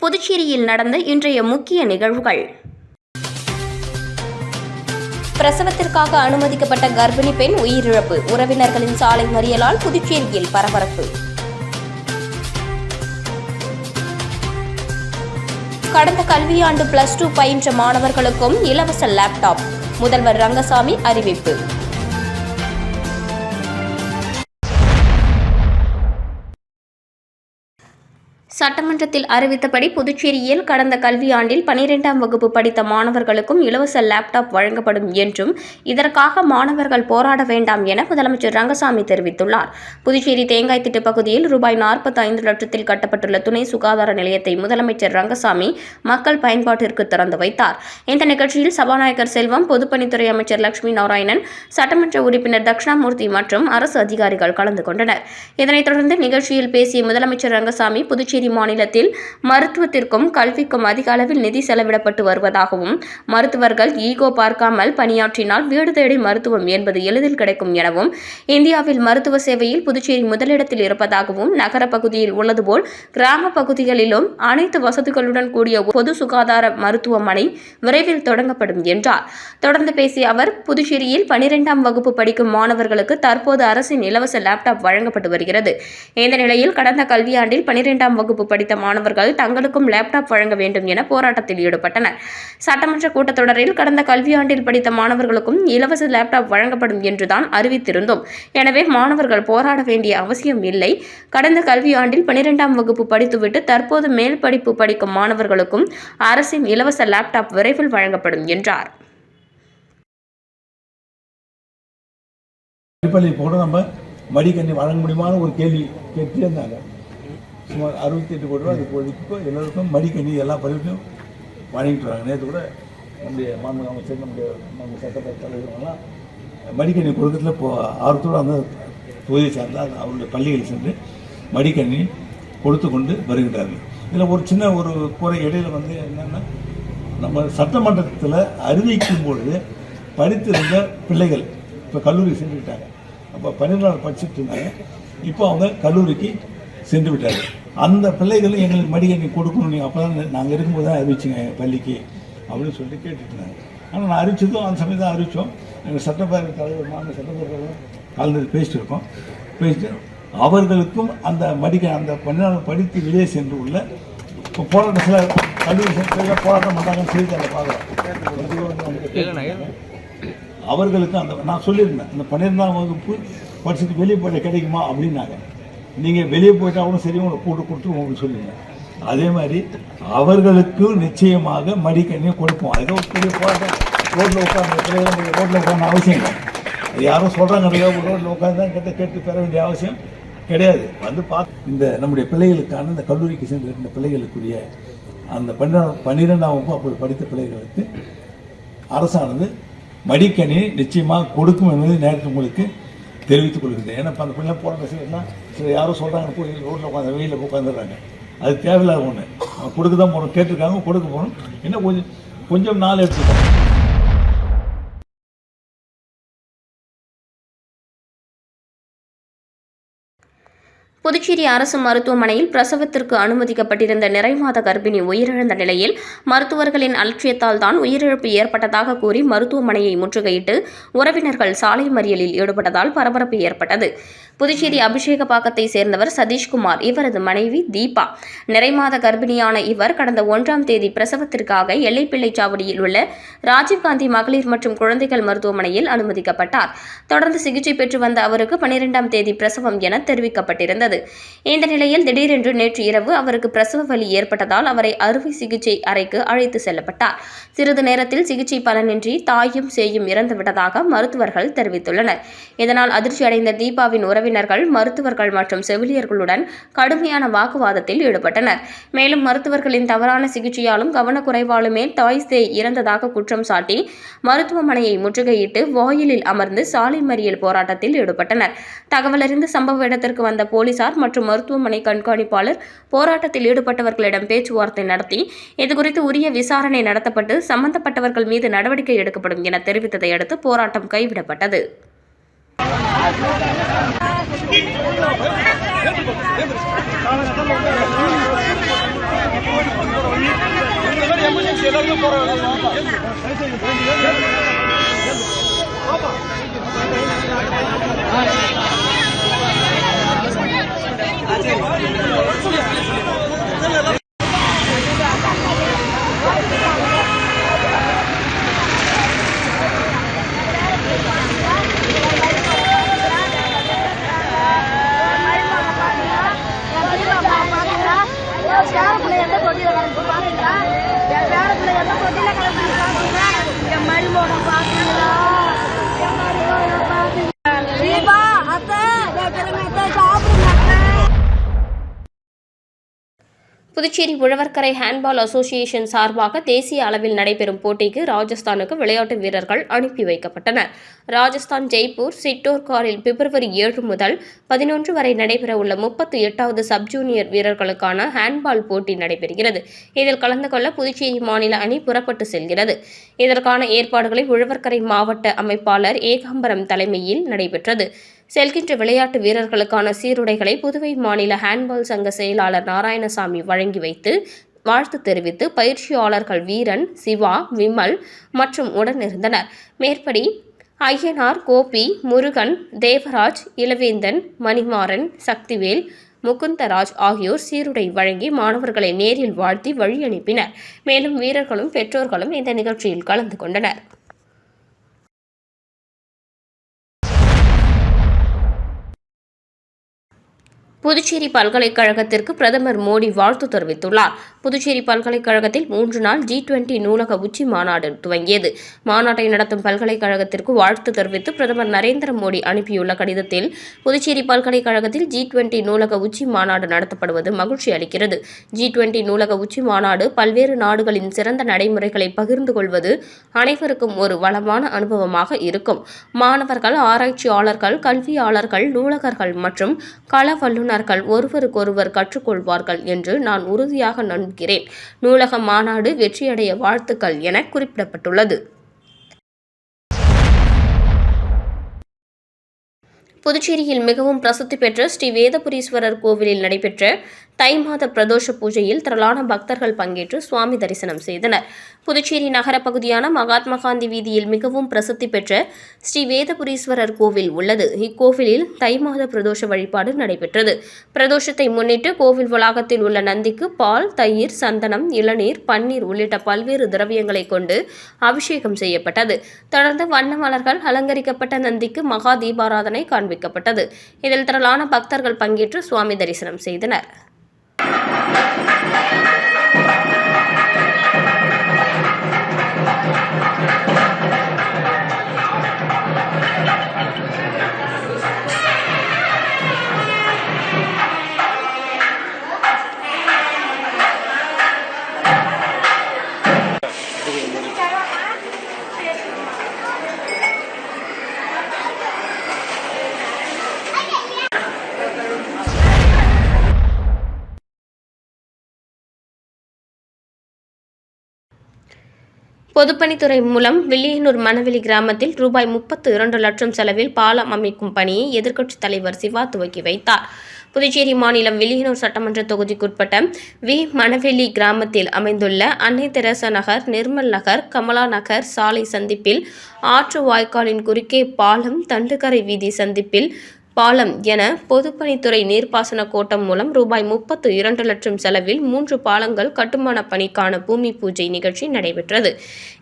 புதுச்சேரியில் நடந்த இன்றைய முக்கிய நிகழ்வுகள். பிரசவத்திற்காக அனுமதிக்கப்பட்ட கர்ப்பிணி பெண் உயிரிழப்பு. உறவினர்களின் சாலை மறியலால் புதுச்சேரியில் பரபரப்பு. கடந்த கல்வியாண்டு பிளஸ் டூ பயின்ற மாணவர்களுக்கும் இலவச லேப்டாப் முதல்வர் ரங்கசாமி அறிவிப்பு. சட்டமன்றத்தில் அறிவித்தபடி புதுச்சேரியில் கடந்த கல்வியாண்டில் பனிரெண்டாம் வகுப்பு படித்த மாணவர்களுக்கும் இலவச லேப்டாப் வழங்கப்படும் என்றும் இதற்காக மாணவர்கள் போராட வேண்டாம் என முதலமைச்சர் ரங்கசாமி தெரிவித்துள்ளார். புதுச்சேரி தேங்காய் திட்டு பகுதியில் ரூபாய் 45 லட்சத்தில் கட்டப்பட்டுள்ள துணை சுகாதார நிலையத்தை முதலமைச்சர் ரங்கசாமி மக்கள் பயன்பாட்டிற்கு திறந்து வைத்தார். இந்த நிகழ்ச்சியில் சபாநாயகர் செல்வம் பொதுப்பணித்துறை அமைச்சர் லட்சுமி நாராயணன் சட்டமன்ற உறுப்பினர் தட்சிணாமூர்த்தி மற்றும் அரசு அதிகாரிகள் கலந்து கொண்டனர். இதனைத் தொடர்ந்து நிகழ்ச்சியில் பேசிய முதலமைச்சர் ரங்கசாமி புதுச்சேரி மாநிலத்தில் மருத்துவத்திற்கும் கல்விக்கும் அதிக அளவில் நிதி செலவிடப்பட்டு வருவதாகவும் மருத்துவர்கள் ஈகோ பார்க்காமல் பணியாற்றினால் வீடு தேடி மருத்துவம் என்பது எளிதில் கிடைக்கும் எனவும் இந்தியாவில் மருத்துவ சேவையில் புதுச்சேரி முதலிடத்தில் இருப்பதாகவும் நகர பகுதியில் உள்ளது போல் கிராம பகுதிகளிலும் அனைத்து வசதிகளுடன் கூடிய பொது சுகாதார மருத்துவமனை விரைவில் தொடங்கப்படும் என்றார். தொடர்ந்து பேசிய அவர் புதுச்சேரியில் பனிரெண்டாம் வகுப்பு படிக்கும் மாணவர்களுக்கு தற்போது அரசின் இலவச லேப்டாப் வழங்கப்பட்டு வருகிறது. இந்த நிலையில் கடந்த கல்வியாண்டில் பனிரெண்டாம் வகுப்பு படித்த மாணவர்கள் தங்களுக்கும் லேப்டாப் வழங்க வேண்டும் என போராட்டத்தில் ஈடுபட்டனர். சட்டமன்ற கூட்டத்தொடரில் கடந்த கல்வியாண்டில் படித்த மாணவர்களுக்கும் இலவச லேப்டாப் வழங்கப்படும் என்றுதான் அறிவித்திருந்தோம். எனவே மாணவர்கள் போராட வேண்டிய அவசியம் இல்லை. கடந்த கல்வியாண்டில் பனிரெண்டாம் வகுப்பு படித்துவிட்டு தற்போது மேல் படிப்பு படிக்கும் மாணவர்களுக்கும் அரசின் இலவச லேப்டாப் விரைவில் வழங்கப்படும் என்றார். திருப்பள்ளி கூட நம்ம மடிக்கண்ணி வழங்க முடியுமான்னு ஒரு கேள்வி கேட்டே இருந்தாங்க சுமார் அறுபத்தி எட்டு கோடி ரூபா அது இப்போதைக்கு எல்லாருக்கும் மடிக்கணி எல்லா பள்ளிக்கும் வழங்கிட்டு வராங்க நேற்று கூட நம்முடைய மாநில அமைச்சர் நம்முடைய நம்ம சட்டப்பேரவை தலைவர்கள்லாம் மடிக்கணி கொடுக்கறதுல இப்போ ஆர்வத்தோடு அந்த தொகுதியை சார்ந்த அந்த அவருடைய பள்ளிகள் சென்று மடிக்கணி கொடுத்து கொண்டு வருகிறார்கள் இதில் ஒரு சின்ன ஒரு குறை இடையில வந்து என்னென்னா நம்ம சட்டமன்றத்தில் அறிவிக்கும் பொழுது படித்திருந்த பிள்ளைகள் இப்போ கல்லூரி சென்றுட்டாங்க அப்போ அப்போ நாள் படிச்சுட்டு இருந்தாங்க. இப்போ அவங்க கல்லூரிக்கு சென்று விட்டார்கள் அந்த பிள்ளைகளும் எங்களுக்கு மடிக்கணி கொடுக்கணும். நீங்கள் அப்போ தான் நாங்கள் இருக்கும்போது தான் அறிவிச்சிங்க எங்கள் பள்ளிக்கு அப்படின்னு சொல்லிட்டு கேட்டுட்டு இருந்தாங்க ஆனால் நான் அறிவிச்சதும் அந்த சமயம் தான் அறிவித்தோம் எங்கள் சட்டப்பேரவை தலைவர் மாநில சட்டப்பேரவை கலந்து பேசிட்டு இருக்கோம். பேசிட்டு அவர்களுக்கும் அந்த மடிக்க அந்த பணியாளர் படித்து வெளியே சென்று உள்ள இப்போ போராட்டத்தில் சில கல்லூரி போராட்டம் போராட்டம் சொல்லி செய்தி பார்க்குறோம். அவர்களுக்கு அந்த நான் சொல்லியிருந்தேன் அந்த பன்னிரெண்டாம் வகுப்பு படிச்சுட்டு வெளியே போயிட்ட கிடைக்குமா அப்படின்னாங்க. நீங்கள் வெளியே போயிட்டாலும் சரி உங்களை கூட்டு கொடுத்துருவோம் அப்படின்னு சொல்லியிருந்தேன் அதே மாதிரி அவர்களுக்கும் நிச்சயமாக மடிக்கணியை கொடுப்போம். அதுதான் ஒரு பெரிய போராட்டம். ரோட்டில் உட்காந்து ரோட்டில் உட்காந்து அவசியம் இல்லை. அது யாரும் சொல்கிறாங்க ரோட்டில் உட்காந்து தான் கிட்ட கேட்டு பெற வேண்டிய அவசியம் கிடையாது. வந்து பார்த்து இந்த நம்முடைய பிள்ளைகளுக்கான இந்த கல்லூரிக்கு சென்று இந்த பிள்ளைகளுக்குரிய அந்த பன்னிரெண்டாம் பன்னிரெண்டாம் வகுப்பு அப்போது படித்த பிள்ளைகளுக்கு அரசானது மடிக்கணி நிச்சயமாக கொடுக்கும் என்பது நேரத்தில் உங்களுக்கு தெரிவித்துக் கொள்கிறேன் ஏன்னா இப்போ அந்த பிள்ளை போராட்டம் செய்யலாம் சில யாரும் சொல்கிறாங்க போய் ரோட்டில் உட்காந்து வெயிலில் உட்காந்துடுறாங்க அது தேவையில்லாத ஒன்று கொடுக்க தான் போகணும் கேட்டிருக்காங்க கொடுக்க போகணும். இன்னும் கொஞ்சம் கொஞ்சம் நாள் எடுத்துக்கணும். புதுச்சேரி அரசு மருத்துவமனையில் பிரசவத்திற்கு அனுமதிக்கப்பட்டிருந்த நிறைமாத கர்ப்பிணி உயிரிழந்த நிலையில் மருத்துவர்களின் அலட்சியத்தால் தான் உயிரிழப்பு ஏற்பட்டதாக கூறி மருத்துவமனையை முற்றுகையிட்டு உறவினர்கள் சாலை மறியலில் ஈடுபட்டதால் பரபரப்பு ஏற்பட்டது. புதுச்சேரி அபிஷேகப்பாக்கத்தை சேர்ந்தவர் சதீஷ்குமார். இவரது மனைவி தீபா. நிறைமாத கர்ப்பிணியான இவர் கடந்த ஒன்றாம் தேதி பிரசவத்திற்காக எல்லைப்பிள்ளை சாவடியில் உள்ள ராஜீவ்காந்தி மகளிர் மற்றும் குழந்தைகள் மருத்துவமனையில் அனுமதிக்கப்பட்டார். தொடர்ந்து சிகிச்சை பெற்று வந்த அவருக்கு பனிரெண்டாம் தேதி பிரசவம் என தெரிவிக்கப்பட்டிருந்தது. இந்த நிலையில் திடீரென்று நேற்று இரவு அவருக்கு பிரசவ வலி ஏற்பட்டதால் அவரை அறுவை சிகிச்சை அறைக்கு அழைத்து செல்லப்பட்டார். சிறிது நேரத்தில் சிகிச்சை பலனின்றி தாயும் சேயும் இறந்துவிட்டதாக மருத்துவர்கள் தெரிவித்துள்ளனர். இதனால் அதிர்ச்சி அடைந்த தீபாவின் உறவு உறவினர்கள் மருத்துவர்கள் மற்றும் செவிலியர்களுடன் கடுமையான வாக்குவாதத்தில் ஈடுபட்டனர். மேலும் மருத்துவர்களின் தவறான சிகிச்சையாலும் கவனக்குறைவாலுமே தாய் சேய் இறந்ததாக குற்றம் சாட்டி மருத்துவமனையை முற்றுகையிட்டு வாயிலில் அமர்ந்து சாலை மறியல் போராட்டத்தில் ஈடுபட்டனர். தகவலறிந்து சம்பவ இடத்திற்கு வந்த போலீசார் மற்றும் மருத்துவமனை கண்காணிப்பாளர் போராட்டத்தில் ஈடுபட்டவர்களிடம் பேச்சுவார்த்தை நடத்தி இதுகுறித்து உரிய விசாரணை நடத்தப்பட்டு சம்பந்தப்பட்டவர்கள் மீது நடவடிக்கை எடுக்கப்படும் என தெரிவித்ததை அடுத்து போராட்டம் கைவிடப்பட்டது. என் புதுச்சேரி உழவர்கரை ஹேண்ட்பால் அசோசியேஷன் சார்பாக தேசிய அளவில் நடைபெறும் போட்டிக்கு ராஜஸ்தானுக்கு விளையாட்டு வீரர்கள் அனுப்பி வைக்கப்பட்டனர். ராஜஸ்தான் ஜெய்ப்பூர் சிட்டோர்காரில் பிப்ரவரி ஏழு முதல் பதினொன்று வரை நடைபெறவுள்ள முப்பத்தி எட்டாவது சப் ஜூனியர் வீரர்களுக்கான ஹேண்ட்பால் போட்டி நடைபெறுகிறது. இதில் கலந்து கொள்ள புதுச்சேரி மாநில அணி புறப்பட்டு செல்கிறது. இதற்கான ஏற்பாடுகளை உழவர்கரை மாவட்ட அமைப்பாளர் ஏகாம்பரம் தலைமையில் நடைபெற்றது. செல்கின்ற விளையாட்டு வீரர்களுக்கான சீருடைகளை புதுவை மாநில ஹேண்ட்பால் சங்க செயலாளர் நாராயணசாமி வழங்கி வைத்து வாழ்த்து தெரிவித்து பயிற்சியாளர்கள் வீரன் சிவா விமல் மற்றும் உடனிருந்தனர் மேற்படி ஐயனார் கோபி முருகன் தேவராஜ் இளவேந்தன் மணிமாறன் சக்திவேல் முகுந்தராஜ் ஆகியோர் சீருடை வழங்கி மாணவர்களை நேரில் வாழ்த்தி வழி அனுப்பினர் மேலும் வீரர்களும் பெற்றோர்களும் இந்த நிகழ்ச்சியில் கலந்து கொண்டனர். புதுச்சேரி பல்கலைக்கழகத்திற்கு பிரதமர் மோடி வாழ்த்து தெரிவித்துள்ளார். புதுச்சேரி பல்கலைக்கழகத்தில் மூன்று நாள் ஜி டுவெண்டி நூலக உச்சி மாநாடு துவங்கியது. மாநாட்டை நடத்தும் பல்கலைக்கழகத்திற்கு வாழ்த்து தெரிவித்து பிரதமர் நரேந்திர மோடி அனுப்பியுள்ள கடிதத்தில் புதுச்சேரி பல்கலைக்கழகத்தில் ஜி டுவெண்டி நூலக உச்சி மாநாடு நடத்தப்படுவது மகிழ்ச்சி அளிக்கிறது. ஜி டுவெண்டி நூலக உச்சி மாநாடு பல்வேறு நாடுகளின் சிறந்த நடைமுறைகளை பகிர்ந்து கொள்வது அனைவருக்கும் ஒரு வளமான அனுபவமாக இருக்கும். மாணவர்கள் ஆராய்ச்சியாளர்கள் கல்வியாளர்கள் நூலகர்கள் மற்றும் கள வல்லுநர்கள் ஒருவருக்கொருவர் கற்றுக்கொள்வார்கள் என்று நான் உறுதியாக நம்புகிறேன். நூலக மாநாடு வெற்றியடைய வாழ்த்துக்கள் என குறிப்பிடப்பட்டுள்ளது. புதுச்சேரியில் மிகவும் பிரசித்தி பெற்ற ஸ்ரீ வேதபுரீஸ்வரர் கோவிலில் நடைபெற்ற தை மாத பிரதோஷ பூஜையில் திரளான பக்தர்கள் பங்கேற்று சுவாமி தரிசனம் செய்தனர். புதுச்சேரி நகர பகுதியான மகாத்மா காந்தி வீதியில் மிகவும் பிரசித்தி பெற்ற ஸ்ரீ வேதபுரீஸ்வரர் கோவில் உள்ளது. இக்கோவிலில் தை மாத பிரதோஷ வழிபாடு நடைபெற்றது. பிரதோஷத்தை முன்னிட்டு கோவில் வளாகத்தில் உள்ள நந்திக்கு பால் தயிர் சந்தனம் இளநீர் பன்னீர் உள்ளிட்ட பல்வேறு திரவியங்களை கொண்டு அபிஷேகம் செய்யப்பட்டது. தொடர்ந்து வண்ண மலர்கள் அலங்கரிக்கப்பட்ட நந்திக்கு மகா தீபாராதனை காண்பிக்கப்பட்டது. இதில் திரளான பக்தர்கள் பங்கேற்று சுவாமி தரிசனம் செய்தனர். பொதுப்பணித்துறை மூலம் வில்லியனூர் மணவெளி கிராமத்தில் ரூபாய் முப்பத்து இரண்டு லட்சம் செலவில் பாலம் அமைக்கும் பணியை எதிர்க்கட்சித் தலைவர் சிவா துவக்கி வைத்தார். புதுச்சேரி மாநிலம் வில்லியனூர் சட்டமன்ற தொகுதிக்குட்பட்ட வி. மணவெளி கிராமத்தில் அமைந்துள்ள அன்னை தெரசா நகர் நிர்மல் நகர் கமலா நகர் சாலை சந்திப்பில் ஆற்று வாய்க்காலின் குறுக்கே பாலம் தண்டுக்கரை வீதி சந்திப்பில் பாலம் என பொதுப்பணித்துறை நீர்ப்பாசன கோட்டம் மூலம் ரூபாய் முப்பத்து இரண்டு லட்சம் செலவில் மூன்று பாலங்கள் கட்டுமான பணிக்கான பூமி பூஜை நிகழ்ச்சி நடைபெற்றது.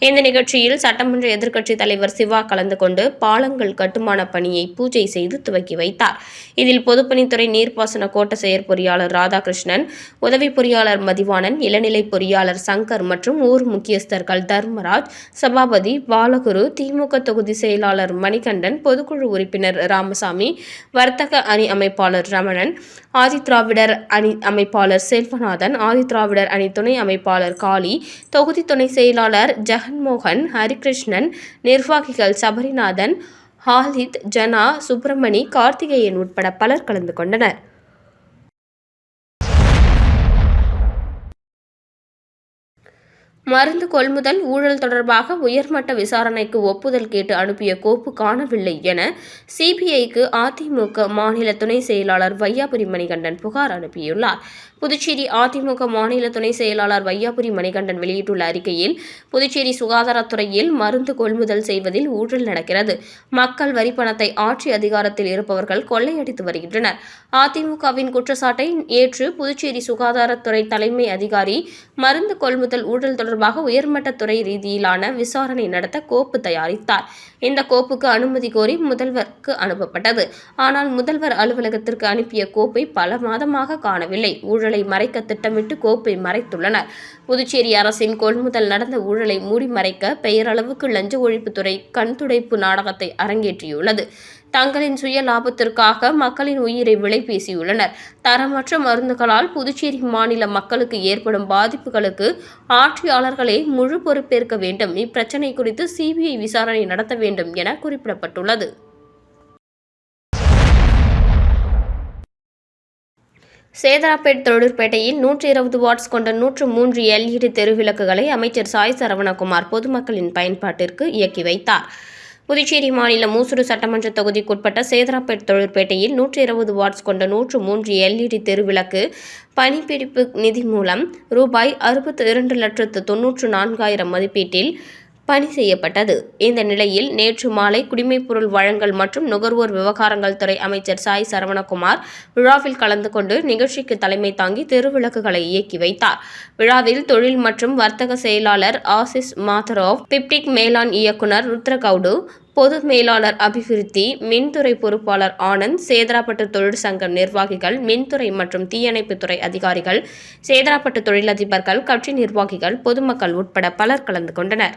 இந்த நிகழ்ச்சியில் சட்டமன்ற எதிர்க்கட்சித் தலைவர் சிவா கலந்து கொண்டு பாலங்கள் கட்டுமான பணியை பூஜை செய்து துவக்கி வைத்தார். இதில் பொதுப்பணித்துறை நீர்ப்பாசன கோட்ட செயற்பொறியாளர் ராதாகிருஷ்ணன் உதவி பொறியாளர் மதிவாணன் இளநிலை பொறியாளர் சங்கர் மற்றும் ஊர் முக்கியஸ்தர்கள் தர்மராஜ் சபாபதி பாலகுரு திமுக தொகுதி செயலாளர் மணிகண்டன் பொதுக்குழு உறுப்பினர் ராமசாமி வர்த்தக அணி அமைப்பாளர் ரமணன் ஆதிதிராவிடர் அணி அமைப்பாளர் செல்வநாதன் ஆதிதிராவிடர் அணி துணை அமைப்பாளர் காளி தொகுதி துணை செயலாளர் ஜெகன்மோகன் ஹரிகிருஷ்ணன் நிர்வாகிகள் சபரிநாதன் ஹாலித் ஜனா சுப்பிரமணி கார்த்திகேயன் உட்பட பலர் கலந்து கொண்டனர். மருந்து கொள்முதல் ஊழல் தொடர்பாக உயர்மட்ட விசாரணைக்கு ஒப்புதல் கேட்டு அனுப்பிய கோப்பு காணவில்லை என சிபிஐக்கு அதிமுக மாநில துணை செயலாளர் வையாபுரி மணிகண்டன் புகார் அனுப்பியுள்ளார். புதுச்சேரி அதிமுக மாநில துணை செயலாளர் வையாபுரி மணிகண்டன் வெளியிட்டுள்ள அறிக்கையில் புதுச்சேரி சுகாதாரத்துறையில் மருந்து கொள்முதல் செய்வதில் ஊழல் நடக்கிறது. மக்கள் வரி பணத்தை ஆட்சி அதிகாரத்தில் இருப்பவர்கள் கொள்ளையடித்து வருகின்றனர். அதிமுகவின் குற்றச்சாட்டை ஏற்று புதுச்சேரி சுகாதாரத்துறை தலைமை அதிகாரி மருந்து கொள்முதல் ஊழல் தொடர்பாக உயர்மட்ட துறை ரீதியிலான விசாரணை நடத்த கோப்பு தயாரித்தார். இந்த கோப்புக்கு அனுமதி கோரி முதல்வருக்கு அனுப்பப்பட்டது. ஆனால் முதல்வர் அலுவலகத்திற்கு அனுப்பிய கோப்பை பல மாதமாக காணவில்லை. ஊழல் மறைக்க திட்டமிட்டு கோப்பை மறைத்துள்ளனர். புதுச்சேரி அரசின் கொள்முதல் நடந்த ஊழலை மூடி மறைக்க பெயரளவுக்கு லஞ்ச ஒழிப்புத்துறை கண்துடைப்பு நாடகத்தை அரங்கேற்றியுள்ளது. தங்களின் சுய லாபத்திற்காக மக்களின் உயிரை விலை பேசியுள்ளனர் தரமற்ற மருந்துகளால் புதுச்சேரி மாநில மக்களுக்கு ஏற்படும் பாதிப்புகளுக்கு ஆட்சியாளர்களே முழு பொறுப்பேற்க வேண்டும். இப்பிரச்சினை குறித்து சிபிஐ விசாரணை நடத்த வேண்டும் என குறிப்பிடப்பட்டுள்ளது. சேதராப்பேட் தொழிற்பேட்டையில் நூற்றி இருபது வாட்ஸ் கொண்ட நூற்று மூன்று எல்இடி தெருவிளக்குகளை அமைச்சர் சாய் சரவணகுமார் பொதுமக்களின் பயன்பாட்டிற்கு இயக்கி வைத்தார். புதுச்சேரி மாநில மூசுடு சட்டமன்ற தொகுதிக்குட்பட்ட சேதராப்பேட் தொழிற்பேட்டையில் நூற்றி இருபது வாட்ஸ் கொண்ட நூற்று மூன்று எல்இடி தெருவிளக்கு பணிப்பிடிப்பு நிதி மூலம் ரூபாய் அறுபத்தி இரண்டு லட்சத்து தொன்னூற்று நான்காயிரம் மதிப்பீட்டில் பணி செய்யப்பட்டது. இந்த நிலையில் நேற்று மாலை குடிமைப்பொருள் வழங்கல் மற்றும் நுகர்வோர் விவகாரங்கள் துறை அமைச்சர் சாய் சரவணகுமார் விழாவில் கலந்து கொண்டு நிகழ்ச்சிக்கு தலைமை தாங்கி திருவிளக்குகளை இயக்கி வைத்தார். விழாவில் தொழில் மற்றும் வர்த்தக செயலாளர் ஆசிஸ் மாதரோவ் பிப்டிக் மேலாண் இயக்குனர் ருத்ரகவுடு பொது மேலாளர் அபிவிருத்தி மின்துறை பொறுப்பாளர் ஆனந்த் சேதராப்பட்டு தொழிற்சங்க நிர்வாகிகள் மின்துறை மற்றும் தீயணைப்புத்துறை அதிகாரிகள் சேதராப்பட்டு தொழிலதிபர்கள் கட்சி நிர்வாகிகள் பொதுமக்கள் உட்பட பலர் கலந்து கொண்டனர்.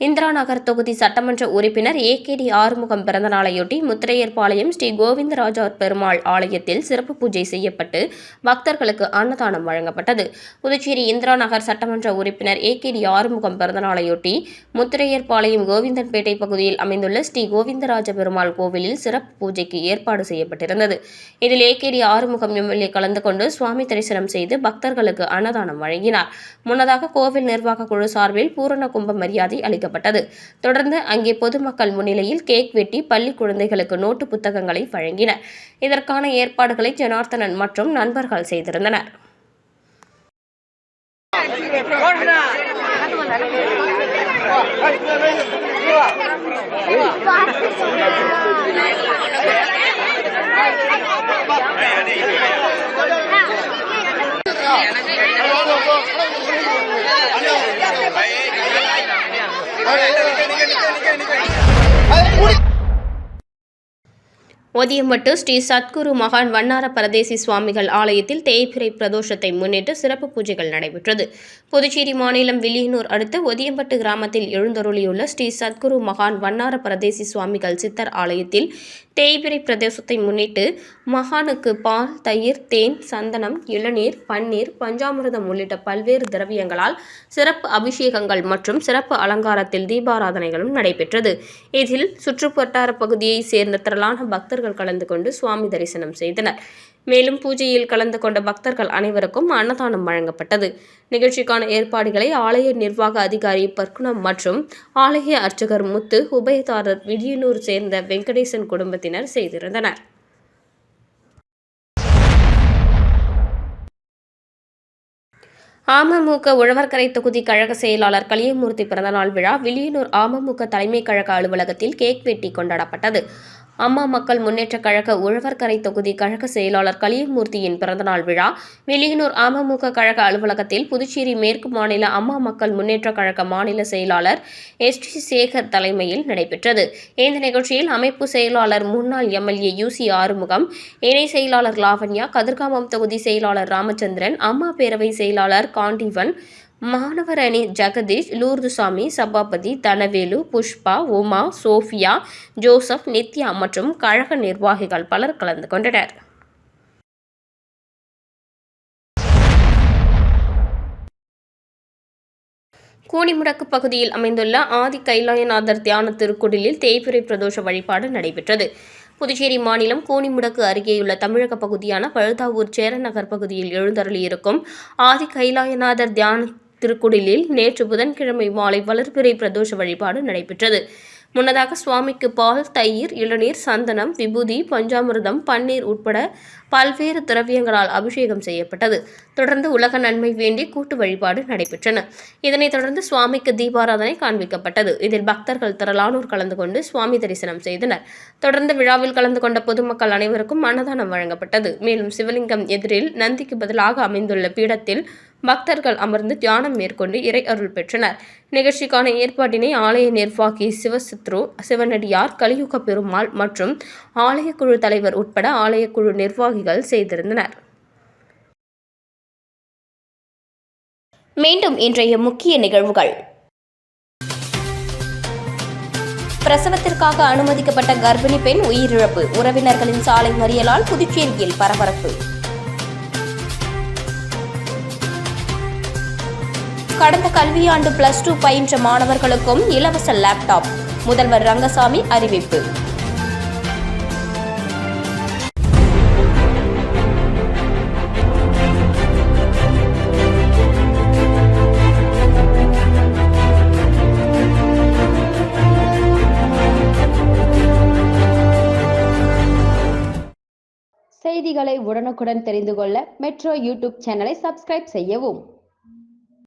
இந்திரா நகர் தொகுதி சட்டமன்ற உறுப்பினர் ஏகேடி ஆறுமுகம் பிறந்தநாளையொட்டி முத்திரையர்பாளையம் ஸ்ரீ கோவிந்தராஜா பெருமாள் ஆலயத்தில் சிறப்பு பூஜை செய்யப்பட்டு பக்தர்களுக்கு அன்னதானம் வழங்கப்பட்டது. புதுச்சேரி இந்திரா நகர் சட்டமன்ற உறுப்பினர் ஏகேடி ஆறுமுகம் பிறந்தநாளையொட்டி முத்திரையர்பாளையம் கோவிந்தன்பேட்டை பகுதியில் அமைந்துள்ள ஸ்ரீ கோவிந்தராஜ பெருமாள் கோவிலில் சிறப்பு பூஜைக்கு ஏற்பாடு செய்யப்பட்டிருந்தது. இதில் ஏகேடி ஆறுமுகம் எம்எல்ஏ கலந்து கொண்டு சுவாமி தரிசனம் செய்து பக்தர்களுக்கு அன்னதானம் வழங்கினார். முன்னதாக கோவில் நிர்வாக குழு சார்பில் பூரண கும்ப மரியாதை அளிக்கப்பட்டது. தொடர்ந்து அங்கே பொதுமக்கள் முன்னிலையில் கேக் வெட்டி பள்ளி குழந்தைகளுக்கு நோட்டு புத்தகங்களை வழங்கினர் இதற்கான ஏற்பாடுகளை ஜனார்த்தனன் மற்றும் நண்பர்கள் செய்திருந்தனர் அது ஒதியம்பட்டு ஸ்ரீ சத்குரு மகான் வண்ணார பரதேசி சுவாமிகள் ஆலயத்தில் தேய்பிறை பிரதோஷத்தை முன்னிட்டு சிறப்பு பூஜைகள் நடைபெற்றது. புதுச்சேரி மாநிலம் வில்லியனூர் அடுத்த ஒதியம்பட்டு கிராமத்தில் எழுந்தருளியுள்ள ஸ்ரீ சத்குரு மகான் வண்ணார பரதேசி சுவாமிகள் சித்தர் ஆலயத்தில் தேய்பிறை பிரதோஷத்தை முன்னிட்டு மகானுக்கு பால் தயிர் தேன் சந்தனம் இளநீர் பன்னீர் பஞ்சாமிரதம் உள்ளிட்ட பல்வேறு திரவியங்களால் சிறப்பு அபிஷேகங்கள் மற்றும் சிறப்பு அலங்காரத்தில் தீபாராதனைகளும் நடைபெற்றது. இதில் சுற்றுவட்டார பகுதியைச் சேர்ந்த திரளான பக்தர்கள் பக்தர்கள் கலந்து கொண்டு சுவாமி தரிசனம் செய்தனர். மேலும் பூஜையில் கலந்து கொண்ட பக்தர்கள் அனைவருக்கும் அன்னதானம் வழங்கப்பட்டது. நிகழ்ச்சிக்கான ஏற்பாடுகளை ஆலய நிர்வாக அதிகாரி பர்குணம் மற்றும் ஆலய அர்ச்சகர் முத்து உபயதாரர் விடியனூர் சேர்ந்த வெங்கடேசன் குடும்பத்தினர் செய்திருந்தனர். அமமுக உழவர்கரை தொகுதி கழக செயலாளர் கலியமூர்த்தி பிறந்தநாள் விழா வில்லியனூர் அமமுக தலைமை கழக அலுவலகத்தில் கேக் வெட்டி கொண்டாடப்பட்டது. அம்மா மக்கள் முன்னேற்றக் கழக உழவர்கரை தொகுதி கழக செயலாளர் கலியமூர்த்தியின் பிறந்தநாள் விழா வெளியனூர் அமமுக கழக அலுவலகத்தில் புதுச்சேரி மேற்கு மாநில அம்மா மக்கள் முன்னேற்றக் கழக மாநில செயலாளர் எஸ் டி சேகர் தலைமையில் நடைபெற்றது. இந்த நிகழ்ச்சியில் அமைப்பு செயலாளர் முன்னாள் எம்எல்ஏ யூசி ஆறுமுகம் இணை செயலாளர் லாவண்யா கதிர்காமம் தொகுதி செயலாளர் ராமச்சந்திரன் அம்மா பேரவை செயலாளர் காண்டீவன் மாணவர் அணி ஜெகதீஷ் லூர்துசாமி சபாபதி தனவேலு புஷ்பா உமா சோஃபியா ஜோசப் நித்யா மற்றும் கழக நிர்வாகிகள் பலர் கலந்து கொண்டனர். கூனிமுடக்கு பகுதியில் அமைந்துள்ள ஆதி கைலாயநாதர் தியான திருக்குடிலில் தேய்பிறை பிரதோஷ வழிபாடு நடைபெற்றது. புதுச்சேரி மாநிலம் கோணிமுடக்கு அருகேயுள்ள தமிழக பகுதியான பழுதாவூர் சேரநகர் பகுதியில் எழுந்தருளியிருக்கும் ஆதி கைலாயநாதர் தியான திருக்குடிலில் நேற்று புதன்கிழமை மாலை வளர்பிறை பிரதோஷ வழிபாடு நடைபெற்றது. முன்னதாக சுவாமிக்கு பால் தயிர் இளநீர் சந்தனம் விபூதி பஞ்சாமிர்தம் பன்னீர் உட்பட பல்வேறு திரவியங்களால் அபிஷேகம் செய்யப்பட்டது. தொடர்ந்து உலக நன்மை வேண்டி கூட்டு வழிபாடு நடைபெற்றன. இதனைத் தொடர்ந்து சுவாமிக்கு தீபாராதனை காண்பிக்கப்பட்டது. இதில் பக்தர்கள் திரளானோர் கலந்து கொண்டு சுவாமி தரிசனம் செய்தனர். தொடர்ந்து விழாவில் கலந்து கொண்ட பொதுமக்கள் அனைவருக்கும் அன்னதானம் வழங்கப்பட்டது. மேலும் சிவலிங்கம் எதிரில் நந்திக்கு பதிலாக அமைந்துள்ள பீடத்தில் பக்தர்கள் அமர்ந்து தியானம் மேற்கொண்டு இறை அருள் பெற்றனர். நிகழ்ச்சிக்கான ஏற்பாட்டினை ஆலய நிர்வாகி சிவசித்ரு சிவனடியார் கலியுக பெருமாள் மற்றும் ஆலயக்குழு தலைவர் உட்பட ஆலயக்குழு நிர்வாகிகள் செய்திருந்தனர். மீண்டும் இன்றைய முக்கிய நிகழ்வுகள். பிரசவத்திற்காக அனுமதிக்கப்பட்ட கர்ப்பிணி பெண் உயிரிழப்பு. உறவினர்களின் சாலை மறியலால் புதுச்சேரியில் பரபரப்பு. கடந்த கல்வியாண்டு பிளஸ் டூ பயின்ற மாணவர்களுக்கும் இலவச லேப்டாப் முதல்வர் ரங்கசாமி அறிவிப்பு. செய்திகளை உடனுக்குடன் தெரிந்து கொள்ள மெட்ரோ யூடியூப் சேனலை சப்ஸ்கிரைப் செய்யவும்.